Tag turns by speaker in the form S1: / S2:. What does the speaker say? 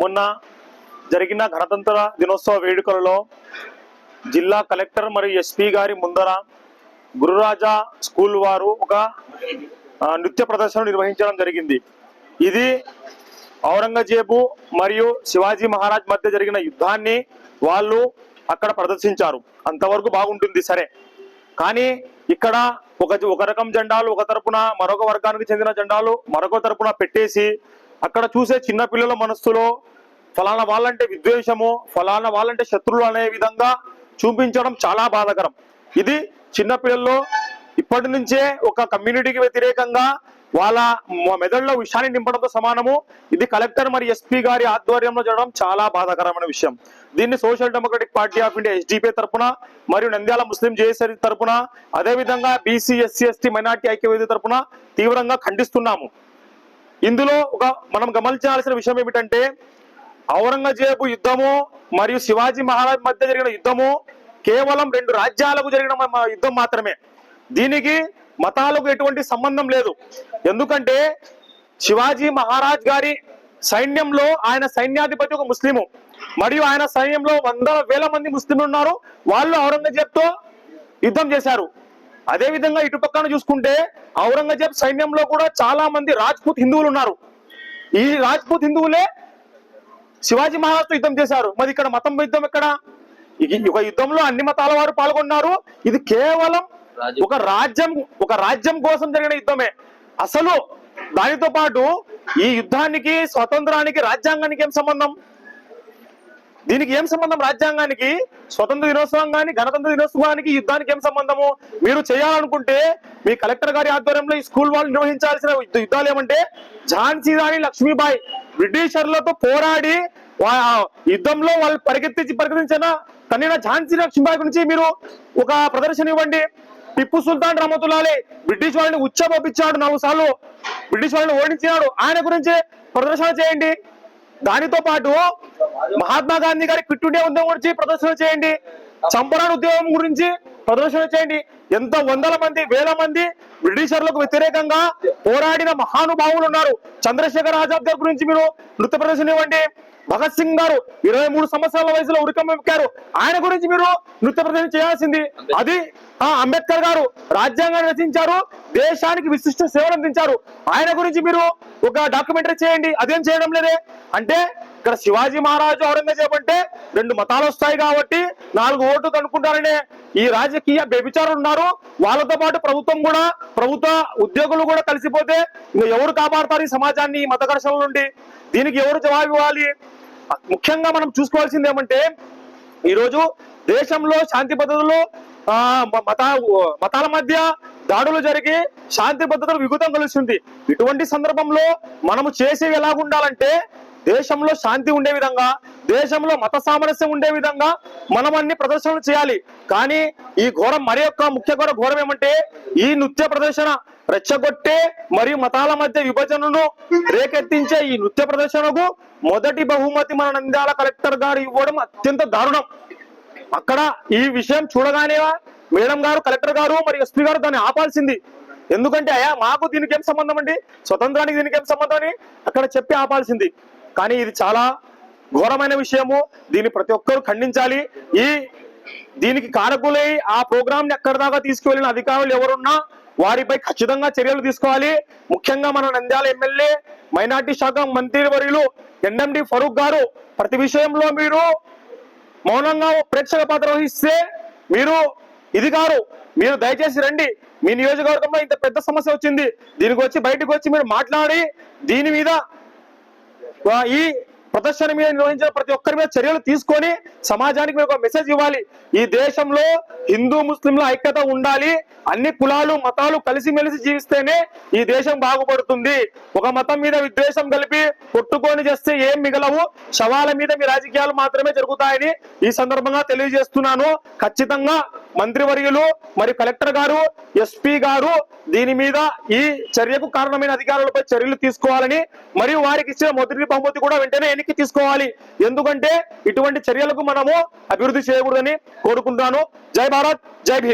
S1: మొన్న జరిగిన గణతంత్ర దినోత్సవ వేడుకలలో జిల్లా కలెక్టర్ మరియు ఎస్పీ గారి ముందర గురురాజా స్కూల్ వారు ఒక నృత్య ప్రదర్శన నిర్వహించడం జరిగింది. ఇది ఔరంగజేబు మరియు శివాజీ మహారాజ్ మధ్య జరిగిన యుద్ధాన్ని వాళ్ళు అక్కడ ప్రదర్శించారు. అంతవరకు బాగుంటుంది సరే. కానీ ఇక్కడ ఒక ఒక రకం జెండాలు ఒక తరపున మరొక వర్గానికి చెందిన జెండాలు మరొక తరపున పెట్టేసి అక్కడ చూసే చిన్న పిల్లల మనస్సులో ఫలానా వాళ్ళంటే విద్వేషము ఫలానా వాళ్ళంటే శత్రువులు అనే విధంగా చూపించడం చాలా బాధాకరం. ఇది చిన్న పిల్లల్లో ఇప్పటి నుంచే ఒక కమ్యూనిటీకి వ్యతిరేకంగా వాళ్ళ మెదడులో విషయాన్ని నింపడంతో సమానము. ఇది కలెక్టర్ మరి ఎస్పీ గారి ఆధ్వర్యంలో జరగడం చాలా బాధాకరమైన విషయం. దీన్ని social democratic party of India SDP తరఫున మరియు నంద్యాల ముస్లిం జేఏసీ తరపున అదేవిధంగా బీసీ ఎస్సీ ఎస్టీ మైనార్టీ ఐక్యవేది తరఫున తీవ్రంగా ఖండిస్తున్నాము. ఇందులో ఒక మనం గమనించాల్సిన విషయం ఏమిటంటే ఔరంగజేబు యుద్ధము మరియు శివాజీ మహారాజ్ మధ్య జరిగిన యుద్ధము కేవలం రెండు రాజ్యాలకు జరిగిన యుద్ధం మాత్రమే. దీనికి మతాలకు ఎటువంటి సంబంధం లేదు. ఎందుకంటే శివాజీ మహారాజ్ గారి సైన్యంలో ఆయన సైన్యాధిపతి ఒక ముస్లిము. మరియు ఆయన సైన్యంలో వందల వేల మంది ముస్లింలు ఉన్నారు. వాళ్ళు ఔరంగజేబ్తో యుద్ధం చేశారు. అదే విధంగా ఇటు పక్కన చూసుకుంటే ఔరంగజేబ్ సైన్యంలో కూడా చాలా మంది రాజ్పూత్ హిందువులు ఉన్నారు. ఈ రాజ్పూత్ హిందువులే శివాజీ మహారాజ్తో యుద్ధం చేశారు. మరి ఇక్కడ మతం యుద్ధం ఎక్కడ? ఒక యుద్ధంలో అన్ని మతాల వారు పాల్గొన్నారు. ఇది కేవలం ఒక రాజ్యం ఒక రాజ్యం కోసం జరిగిన యుద్ధమే. అసలు దానితో పాటు ఈ యుద్ధానికి స్వతంత్రానికి రాజ్యాంగానికి ఏం సంబంధం? దీనికి ఏం సంబంధం రాజ్యాంగానికి? స్వతంత్ర దినోత్సవం కానీ గణతంత్ర దినోత్సవానికి యుద్ధానికి ఏం సంబంధము? మీరు చేయాలనుకుంటే మీ కలెక్టర్ గారి ఆధ్వర్యంలో ఈ స్కూల్ వాళ్ళు నిర్వహించాల్సిన యుద్ధాలు ఏమంటే ఝాన్సీ రాణి లక్ష్మీబాయి బ్రిటిషర్లతో పోరాడి యుద్ధంలో వాళ్ళు పరిగెత్తించి పరిగెత్తించిన తన్నిన ఝాన్సీ లక్ష్మీబాయి గురించి మీరు ఒక ప్రదర్శన ఇవ్వండి. టిప్పు సుల్తాన్ రహమతుల్లాలే బ్రిటిష్ వాళ్ళని ఉచ్చబొప్పించాడు నాలుగు సార్లు. బ్రిటిష్ వాళ్ళని ఓడించినాడు. ఆయన గురించి ప్రదర్శన చేయండి. దానితో పాటు మహాత్మా గాంధీ గారి క్విట్ ఇండియా ఉద్యమం గురించి ప్రదర్శన చేయండి. చంపరాన్ ఉద్యమం గురించి ప్రదర్శన చేయండి. ఎంత వందల మంది వేల మంది బ్రిటిషర్లకు వ్యతిరేకంగా పోరాడిన మహానుభావులు ఉన్నారు. చంద్రశేఖర్ ఆజాద్ గారి గురించి మీరు నృత్య ప్రదర్శన ఇవ్వండి. భగత్ సింగ్ గారు ఇరవై మూడు సంవత్సరాల వయసులో ఉరికం ఎక్కారు. ఆయన గురించి మీరు నృత్య ప్రదర్శన చేయాల్సింది. అది ఆ అంబేద్కర్ గారు రాజ్యాంగాన్ని రచించారు. దేశానికి విశిష్ట సేవలు అందించారు. ఆయన గురించి మీరు ఒక డాక్యుమెంటరీ చేయండి. అదేం చేయడం లేదే. అంటే ఇక్కడ శివాజీ మహారాజు ఔరంగజేబు అంటే రెండు మతాలు వస్తాయి కాబట్టి నాలుగు ఓట్లు కనుక్కుంటారనే ఈ రాజకీయ వ్యభిచారులు ఉన్నారు. వాళ్ళతో పాటు ప్రభుత్వం కూడా ప్రభుత్వ ఉద్యోగులు కూడా కలిసిపోతే ఇంకా ఎవరు కాపాడతారు ఈ సమాజాన్ని ఈ మత ఘర్షణల నుండి? దీనికి ఎవరు జవాబు ఇవ్వాలి? ముఖ్యంగా మనం చూసుకోవాల్సింది ఏమంటే ఈరోజు దేశంలో శాంతి భద్రతలు ఆ, మత మతాల మధ్య దాడులు జరిగి శాంతి భద్రతలు విగుతం కలుస్తుంది ఇటువంటి సందర్భంలో మనము చేసేవి ఎలాగుండాలంటే దేశంలో శాంతి ఉండే విధంగా దేశంలో మత సామరస్యం ఉండే విధంగా మనం అన్ని ప్రదర్శనలు చేయాలి. కానీ ఈ ఘోరం మరి యొక్క ముఖ్య ఘోర ఘోరం ఏమంటే ఈ నృత్య ప్రదర్శన రెచ్చగొట్టే మరియు మతాల మధ్య విభజనను రేకెత్తించే ఈ నృత్య ప్రదర్శనకు మొదటి బహుమతి మన నంద్యాల కలెక్టర్ గారు ఇవ్వడం అత్యంత దారుణం. అక్కడ ఈ విషయం చూడగానే మేడం గారు కలెక్టర్ గారు మరి ఎస్పీ గారు దాన్ని ఆపాల్సింది. ఎందుకంటే అయ్యా మాకు దీనికి ఏం సంబంధం అండి? స్వతంత్రానికి దీనికి ఏం సంబంధం అని అక్కడ చెప్పి ఆపాల్సింది. కానీ ఇది చాలా ఘోరమైన విషయము. దీన్ని ప్రతి ఒక్కరు ఖండించాలి. ఈ దీనికి కారకులై ఆ ప్రోగ్రామ్ని ఎక్కడి దాకా తీసుకువెళ్ళిన అధికారులు ఎవరున్నా వారిపై ఖచ్చితంగా చర్యలు తీసుకోవాలి. ముఖ్యంగా మన నంద్యాల ఎమ్మెల్యే మైనార్టీ శాఖ మంత్రి వర్యులు ఎన్ఎండి ఫరూక్ గారు ప్రతి విషయంలో మీరు మౌనంగా ప్రేక్షక పాత్ర వహిస్తే మీరు ఇది కారు మీరు దయచేసి రండి. మీ నియోజకవర్గంలో ఇంత పెద్ద సమస్య వచ్చింది. దీనికి వచ్చి బయటకు వచ్చి మీరు మాట్లాడి దీని మీద ఈ ప్రదర్శన మీద నిర్వహించిన ప్రతి ఒక్కరి మీద చర్యలు తీసుకొని సమాజానికి మీరు ఒక మెసేజ్ ఇవ్వాలి. ఈ దేశంలో హిందూ ముస్లింల ఐక్యత ఉండాలి. అన్ని కులాలు మతాలు కలిసిమెలిసి జీవిస్తేనే ఈ దేశం బాగుపడుతుంది. ఒక మతం మీద విద్వేషం కలిపి కొట్టుకొని చేస్తే ఏం మిగలవు? శవాల మీద మీ రాజకీయాలు మాత్రమే జరుగుతాయని ఈ సందర్భంగా తెలియజేస్తున్నాను. ఖచ్చితంగా మంత్రివర్యులు మరి కలెక్టర్ గారు ఎస్పీ గారు దీని మీద ఈ చర్యకు కారణమైన అధికారులపై చర్యలు తీసుకోవాలని మరియు వారికి ఇచ్చిన మొదటి బహుమతి కూడా వెంటనే వెనక్కి తీసుకోవాలి. ఎందుకంటే ఇటువంటి చర్యలకు మనము అభివృద్ధి చేయకూడదని కోరుకుంటున్నాను. జై భారత్ జై భీమ్.